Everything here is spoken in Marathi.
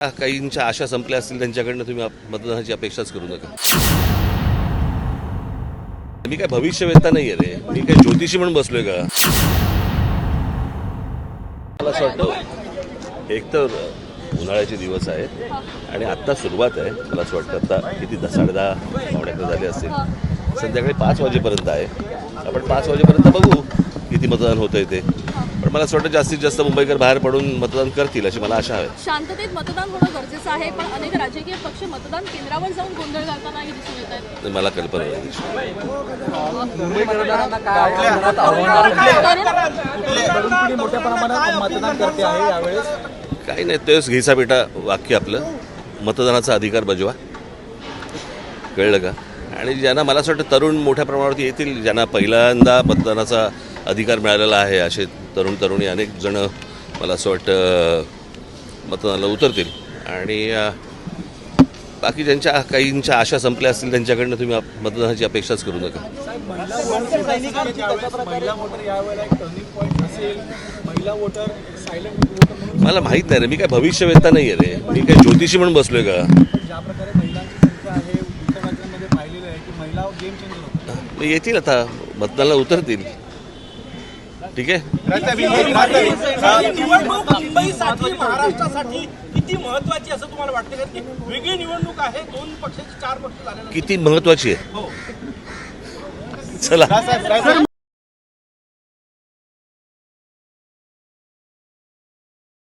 काहींच्या आशा संपल्या असतील त्यांच्याकडनं तुम्ही मतदानाची अपेक्षाच करू नका. मी काय भविष्यवेत्ता नाही रे. मी काय ज्योतिषी म्हणून बसलोय का? मला असं वाटतं एक तर उन्हाळ्याचे दिवस आहेत आणि आत्ता सुरुवात आहे. मला असं वाटतं आता किती दहा साडेदहा पावणे झाले असतील. संध्याकाळी पाच वाजेपर्यंत आहे. आपण पाच वाजेपर्यंत बघू किती मतदान होतं आहे ते. पण मला असं वाटतं जास्तीत जास्त मुंबईकर बाहेर पडून मतदान करतील अशी मला आशा आहे. शांततेत मतदान होणं गरजेचं आहे पण अनेक राजकीय पक्ष मतदान केंद्रावर जाऊन गोंधळ दिसून येत आहेत. मला कल्पना नाही. मोठ्या प्रमाणात मतदान करते आहे यावेळेस काही नाही तेच घ्यायचा बेटा वाक्य आपलं. मतदानाचा अधिकार बजवा. कळलं का? आणि ज्यांना मला असं वाटतं तरुण मोठ्या प्रमाणावरती येतील ज्यांना पहिल्यांदा मतदानाचा अधिकार मिळालेला आहे असे तरुण तरुणी अनेक जण मला असं वाटतं मतदानाला उतरतील. आणि बाकी ज्यांच्या काहींच्या आशा संपल्या असतील त्यांच्याकडनं तुम्ही मतदानाची अपेक्षाच करू नका. मला माहीत नाही रे मी काय भविष्यवेत्ता नाही आहे रे. मी काय ज्योतिषी म्हणून बसलोय का? येतील आता मतदानाला उतरतील. ठीक आहे? निवडणूक मुंबईसाठी महाराष्ट्रासाठी किती महत्वाची असं तुम्हाला वाटतं? कारण की वेगळी निवडणूक आहे दोन पक्षाचे चार पक्ष झाल्यानंतर किती महत्वाची आहे? चला.